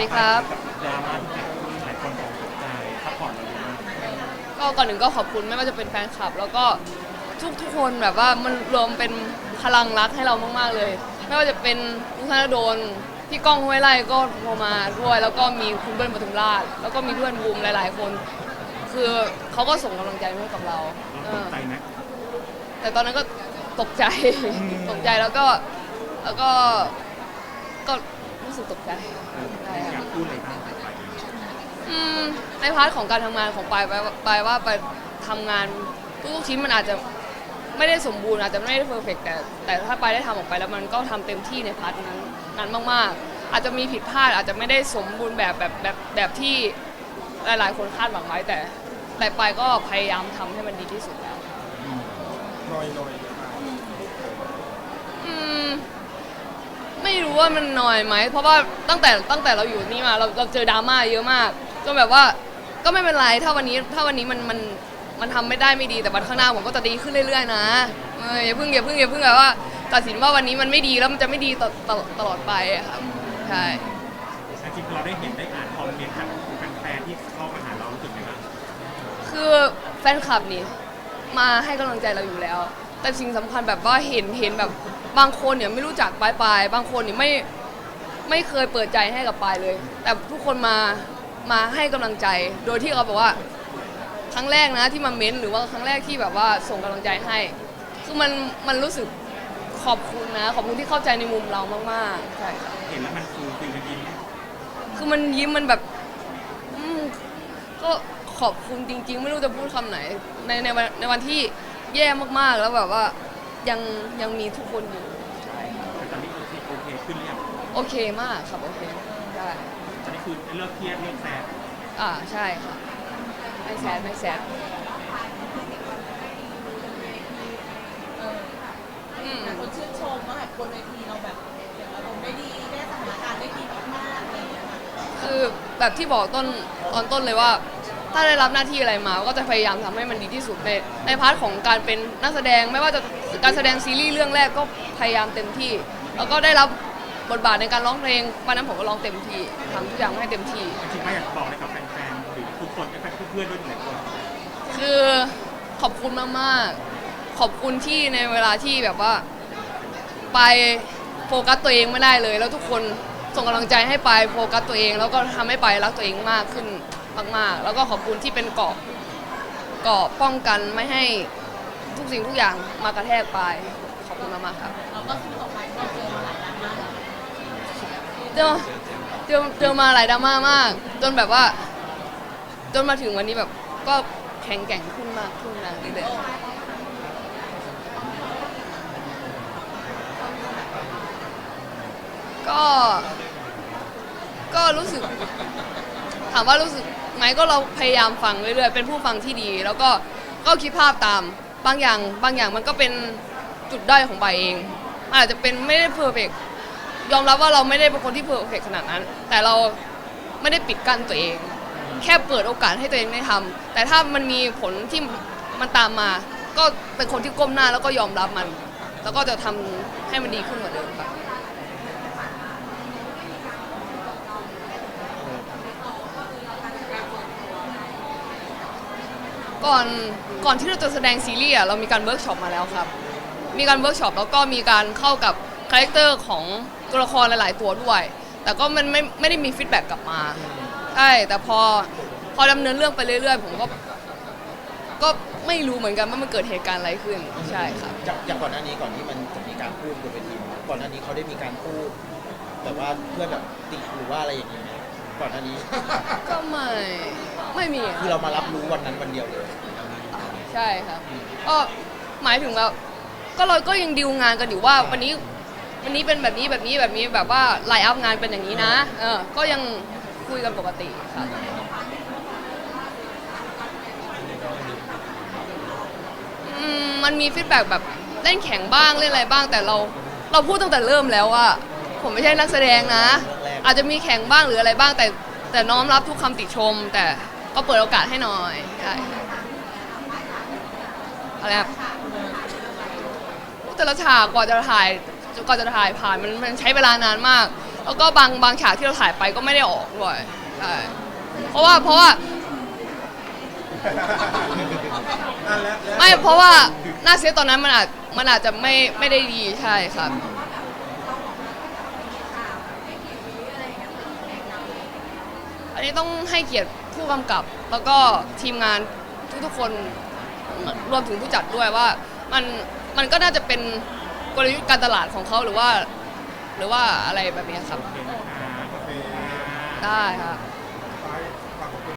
ดีครับ ดราม่าที่เกิดขึ้นหลายคนตกใจซัพพอร์ตเราเยอะมากก็ก่อนหนึ่งก็ขอบคุณไม่ว่าจะเป็นแฟนคลับ แล้วก็ทุกทุกคนแบบว่ามันรวมเป็นพลังรักให้เรามากๆเลย ไม่ว่าจะเป็นลุงธนดลพี่ก้องห้วยไร่ก็โทรมาด้วย แล้วก็มีคุณเบิ้ลปทุมราช แล้วก็มีเพื่อนบูมหลาย ๆ คน คือเขาก็ส่งกำลังใจมาให้กับเราเราเอตอกใจไหม แต่ตอนนั้นก็ตกใจม ตกใจแล้วก็แล้วก็ก็รู้สึกตกใจ เออ พูดอะไรบ้างไปอืมในพาร์ทของการทำงานของปายปายปายว่าไปายทำงานทุกๆชิ้นมันอาจจะไม่ได้สมบูรณ์อาจจะไม่ได้เพอร์เฟกแต่แต่ถ้าปายได้ทำออกไปแล้วมันก็ทำเต็มที่ในพาร์ทนั้นนั้นมากๆ อาจจะมีผิดพลาดอาจจะไม่ได้สมบูรณ์แบบแบบแบบแบบที่หลายๆ คนคาดหวังไว้แต่ แต่ปายก็พยายามทำให้มันดีที่สุดแล้วน้อยน้อยอืม ไม่รู้ว่ามันน้อยไหม เพราะว่าตั้งแต่ตั้งแต่เราอยู่นี่มาเราเราเจอดราม่าเยอะมากจนแบบว่าก็ไม่เป็นไรถ้าวันนี้ถ้าวันนี้มันมันมันทำไม่ได้ไม่ดีแต่วันข้างหน้าผมก็จะดีขึ้นเรื่อยๆนะเอออย่าเพิ่งอย่าเพิ่งอย่าเพิ่งแบบว่า ตัดสินว่าวันนี้มันไม่ดีแล้วมันจะไม่ดีตลตลตลอดไปอะครับใช่ จริงๆเราได้เห็นได้อ่านคอมเมนต์จากแฟนๆที่เข้ามาหาเรารู้สึกยังไงบ้าง คือแฟนคลับนี่มาให้กำลังใจเราอยู่แล้ว แต่สิ่งสำคัญแบบว่าเห็นเห็นแบบบางคนเนี่ยไม่รู้จักปลายปลายบางคนเนี่ยไม่ไม่เคยเปิดใจให้กับปายเลย แต่ทุกคนมามาให้กำลังใจ โดยที่เขาบอกว่าครั้งแรกนะที่มาเม้นหรือว่าครั้งแรกที่แบบว่าส่งกำลังใจให้คือมันมันรู้สึกขอบคุณนะ ขอบคุณที่เข้าใจในมุมเรามากๆใช่ค่ะ เห็นแล้วมันฟูฟิลมันยิ้มคือมันยิ้มมันแบบอืมก็ขอบคุณจริง ๆ ไม่รู้จะพูดคำไหน ในในวันในวันที่ แย่มากๆ แล้วแบบว่ายังยังมีทุกคนอยู่ ใช่ค่ะแต่ตอนนี้โอเคโอเคขึ้นหรือยังโอเคมากครับ โอเคได้ตอนนี้คือเลิกเครียดเลิกแสบอ่าใช่ค่ะไม่แซดไม่แซดอืม แต่คนชื่นชมว่าแบบบนเวทีเราแบบเก็บอารมณ์ได้ดีแก้สถานการณ์ได้ดีมากๆอะไรอย่างเงี้ยค่ะคือแบบที่บอกต้นตอนต้นเลยว่า ถ้าได้รับหน้าที่อะไรมาก็จะพยายามทำให้มันดีที่สุดในในพาร์ทของการเป็นนักแสดงไม่ว่าจะการแสดงซีรีส์เรื่องแรกก็พยายามเต็มที่ แล้วก็ได้รับบทบาทในการร้องเพลงวันนั้นผมก็ร้องเต็มที่ทำทุกอย่างให้เต็มที่ จริงๆไม่อยากบอกอะไรกับแฟนๆหรือทุกคนแฟนๆเพื่อนๆด้วยหลายคนคือขอบคุณมากๆ ขอบคุณที่ในเวลาที่แบบว่าไปโฟกัสตัวเองไม่ได้เลย แล้วทุกคนส่งกำลังใจให้ไปโฟกัสตัวเอง แล้วก็ทำให้ไปรักตัวเองมากขึ้น มากๆ แล้วก็ขอบคุณที่เป็นเกราะเกราะป้องกันไม่ให้ทุกสิ่งทุกอย่างมากระแทกไปขอบคุณมากๆครับเราก็สู้ต่อไปเพราะเราเจอมาหลายดราม่าเจอเจอเจอมาหลายดราม่ามาก จนแบบว่า จนมาถึงวันนี้แบบก็แข็งแกร่งขึ้นมากขึ้นนะเรื่อยๆก็ ก็รู้สึก ถามว่ารู้สึก ไหมก็เราพยายามฟังเรื่อยๆ เป็นผู้ฟังที่ดี แล้วก็ก็คิดภาพตามบางอย่าง บางอย่างมันก็เป็นจุดด้อยของใบเอง อาจจะเป็นไม่ได้เพอร์เฟกยอมรับว่าเราไม่ได้เป็นคนที่เพอร์เฟกขนาดนั้น แต่เราไม่ได้ปิดกั้นตัวเอง แค่เปิดโอกาสให้ตัวเองได้ทำแต่ถ้ามันมีผลที่มันตามมา ก็เป็นคนที่ก้มหน้าแล้วก็ยอมรับมัน แล้วก็จะทำให้มันดีขึ้นกว่าเดิมครั ก่อนก่อนที่เราจะแสดงซีรีส์อะเรามีการเวิร์กช็อปมาแล้วครับ มีการเวิร์กช็อปแล้วก็มีการเข้ากับคาแรคเตอร์ของตัวละครหลาย ๆ ตัวด้วย แต่ก็มันไม่ไม่ได้มีฟีดแบ็กกลับมาใช่แต่พอพอดำเนินเรื่องไปเรื่อย ๆ ผมก็ ก็ไม่รู้เหมือนกันว่ามันเกิดเหตุการณ์อะไรขึ้นใช่ครับ จากจากก่อนหน้านี้ก่อนที่มันจะมีการพูดบนเวทีก่อนหน้านี้เขาได้มีการพูดแบบว่าเพื่อแบบติหรือว่าอะไรอย่างนี้ไหมก่อนหน้านี้ ก็ไม่ ไม่มีคือเรามารับรู้วันนั้นวันเดียวเลย ใช่ครับก็หมายถึงแบบก็เราก็ยังดีลงานกันอยู่ว่าวันนี้วันนี้เป็นแบบนี้แบบนี้แบบนี้แบบว่าไลน์อัพงานเป็นอย่างนี้นะเออก็ยังคุยกันปกติค่ะอืมมันมีฟีดแบ็กแบบเล่นแข่งบ้างเล่นอะไรบ้าง แต่เราเราพูดตั้งแต่เริ่มแล้วว่า ผมไม่ใช่นักแสดงนะ อาจจะมีแข่งบ้างหรืออะไรบ้างแต่แต่น้อมรับทุกคำติชม แต่ ก็เปิดโอกาสให้หน่อยใช่อะไรครับแต่ละฉากกว่าจะถ่ายกว่าจะถ่ายผ่านมันมันใช้เวลานานมาก แล้วก็บางบางฉากที่เราถ่ายไปก็ไม่ได้ออกด้วยใช่เพราะว่าเพราะว่าอะแล้วแล้วไม่เพราะว่าหน้าเซตตอนนั้นมันอาจมันอาจจะไม่ไม่ได้ดีใช่ครับอันนี้ต้องให้เกียรติ ผู้กำกับแล้วก็ทีมงานทุกๆคนรวมถึงผู้จัดด้วยว่ามันมันก็น่าจะเป็นกลยุทธ์การตลาดของเขาหรือว่า หรือว่าอะไรแบบนี้ครับโอเคนะคะโอเคได้ครับ